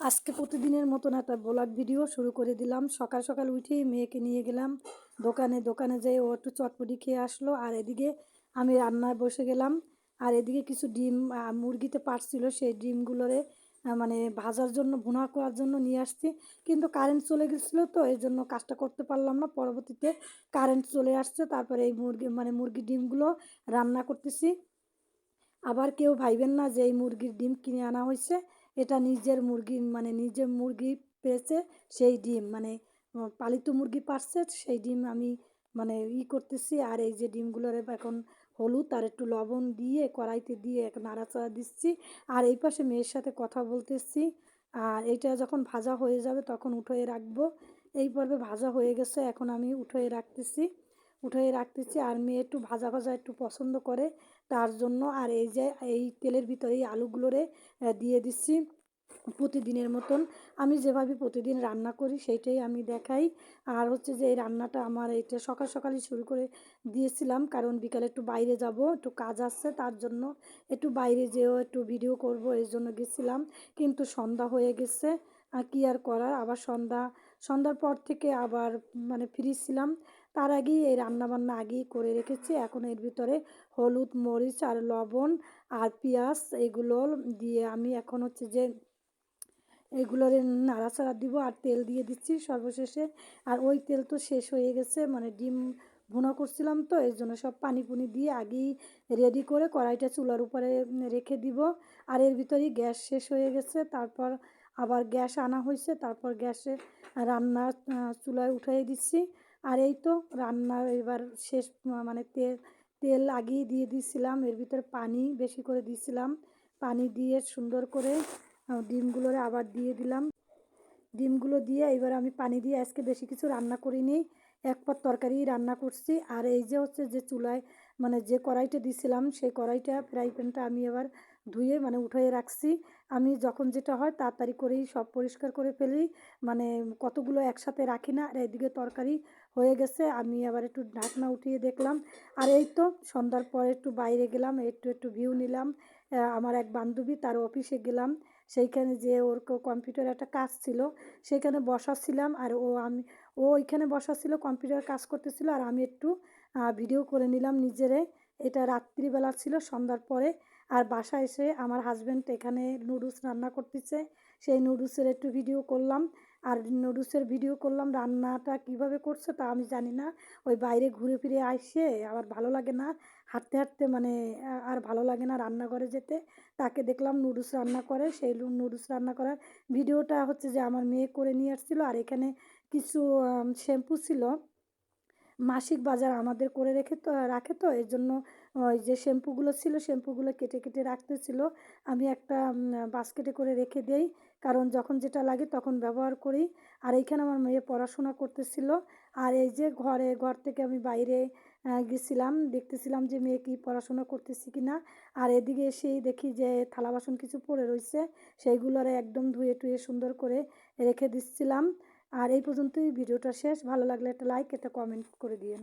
আজকে প্রতিদিনের মতন একটা ব্লগ ভিডিও শুরু করে দিলাম। সকাল সকাল উঠেই মেয়েকে নিয়ে গেলাম। দোকানে দোকানে যেয়ে ও একটু চটপটি খেয়ে আসলো। আর এদিকে আমি রান্নায় বসে গেলাম। আর এদিকে কিছু ডিম মুরগিতে পারছিল সেই ডিমগুলোরে মানে ভাজার জন্য, ভুনা করার জন্য নিয়ে আসছি। কিন্তু কারেন্ট চলে গেছিল তো, এই জন্য কাজটা করতে পারলাম না। পরবর্তীতে কারেন্ট চলে আসছে। তারপরে এই মুরগি মানে মুরগির ডিমগুলো রান্না করতেছি। আবার কেউ ভাইবেন না যে এই মুরগির ডিম কিনে আনা হয়েছে। এটা নিজের মুরগি মানে নিজের মুরগি পেয়েছে সেই ডিম মানে পালিত মুরগি পারছে, সেই ডিম আমি মানে ই করতেছি। আর এই যে ডিমগুলোর এখন হলুদ, আর একটু লবণ দিয়ে, কড়াইতে দিয়ে এক নাড়াচাড়া দিচ্ছি। আর এই পাশে মেয়ের সাথে কথা বলতেছি। আর এটা যখন ভাজা হয়ে যাবে, তখন উঠোয়ে রাখব। এই পর্বে ভাজা হয়ে গেছে, এখন আমি উঠোয়ে রাখতেছি। উঠিয়ে রাখতেছি আর মেয়ে একটু ভাজা ভাজা একটু পছন্দ করে, তার জন্য আর এই যে, এই তেলের ভিতরে এই আলুগুলোরে দিয়ে দিচ্ছি প্রতিদিনের মতন। আমি যেভাবে প্রতিদিন রান্না করি সেইটাই আমি দেখাই। আর হচ্ছে যে, এই রান্নাটা আমার এইটা সকাল সকালই শুরু করে দিয়েছিলাম, কারণ বিকালে একটু বাইরে যাব, একটু কাজ আসছে তার জন্য একটু বাইরে যেও একটু ভিডিও করব এই জন্য গেছিলাম। কিন্তু সন্ধ্যা হয়ে গেছে, আর কি আর করার? আবার সন্ধ্যা, সন্ধ্যার পর থেকে আবার মানে ফ্রি ছিলাম। তার আগেই এই রান্নাবান্না আগেই করে রেখেছি। এখন এর ভিতরে হলুদ মরিচ আর লবণ আর পেঁয়াজ এগুলো দিয়ে আমি এখন হচ্ছে যে এগুলোর নাড়াচাড়া দিব আর তেল দিয়ে দিচ্ছি সর্বশেষে। আর ওই তেল তো শেষ হয়ে গেছে মানে ডিম ভুনা করছিলাম তো, এর জন্য সব পানি পুনি দিয়ে আগেই রেডি করে কড়াইটা চুলার উপরে রেখে দিব। আর এর ভিতরেই গ্যাস শেষ হয়ে গেছে, তারপর আবার গ্যাস আনা হয়েছে, তারপর গ্যাসে রান্না চুলায় উঠাই দিচ্ছি। আর এই তো রান্নার এবার শেষ মানে তেল তেল লাগিয়ে দিয়ে দিয়েছিলাম, এর ভিতরে পানি বেশি করে দিয়েছিলাম। পানি দিয়ে সুন্দর করে ডিমগুলোরে আবার দিয়ে দিলাম। ডিমগুলো দিয়ে এবার আমি পানি দিয়ে আজকে বেশি কিছু রান্না করিনি, এক পদ তরকারি রান্না করছি। আর এই যে হচ্ছে যে চুলায় মানে যে কড়াইটা দিছিলাম, সেই কড়াইটা ফ্রাই প্যানটা আমি এবার ধুয়ে মানে উঠিয়ে রাখছি। আমি যখন যেটা হয় তাড়াতাড়ি করেই সব পরিষ্কার করে ফেলি। মানে কতগুলো একসাথে রাখি না, আর এদিকে তরকারি হয়ে গেছে, আমি আবার একটু ঢাকনা উঠিয়ে দেখলাম। আর এই তো সন্ধ্যার পরে একটু বাইরে গেলাম, একটু একটু ভিউ নিলাম। আমার এক বান্ধবী তার অফিসে গেলাম। সেইখানে যে ওর কম্পিউটার একটা কাজ ছিল, সেইখানে বসাচ্ছিলাম আর ও আমি, ও ওইখানে বসাচ্ছিল কম্পিউটার কাজ করতেছিল আর আমি একটু ভিডিও করে নিলাম নিজেরে। এটা রাত্রিবেলা ছিল, সন্ধ্যার পরে। আর বাসায় এসে আমার হাজব্যান্ড এখানে নুডলস রান্না করতেছে, সেই নুডলসের একটু ভিডিও করলাম। আর নুডলসের ভিডিও করলাম, রান্নাটা কীভাবে করছে তা আমি জানি না। ওই বাইরে ঘুরে ফিরে আসে আবার ভালো লাগে না। হাঁটতে হাঁটতে মানে আর ভালো লাগে না রান্নাঘরে যেতে। তাকে দেখলাম নুডলস রান্না করে সেই নুডলস রান্না করার। ভিডিওটা হচ্ছে যে আমার মেয়ে করে নিয়ে আসছিল, আর এখানে কিছু শ্যাম্পু ছিল। মাসিক বাজার আমাদের করে রেখে তো, রাখে তো, এর জন্য ওই যে শ্যাম্পুগুলো ছিল, শ্যাম্পুগুলো কেটে কেটে রাখতে ছিল আমি একটা বাস্কেটে করে রেখে দেই। কারণ যখন যেটা লাগে তখন ব্যবহার করি। আর এইখানে আমার মেয়ে পড়াশোনা করতেছিল। আর এই যে ঘরে, ঘর থেকে আমি বাইরে গেছিলাম। দেখতেছিলাম যে মেয়ে কি পড়াশোনা করতেছি কি না আর এদিকে এসেই দেখি যে থালা বাসন কিছু পড়ে রয়েছে সেইগুলোরে একদম ধুয়ে টুয়ে সুন্দর করে রেখে দিচ্ছিলাম। আর এই পর্যন্তই ভিডিওটা শেষ। ভালো লাগলে একটা লাইক একটা কমেন্ট করে দিয়েন।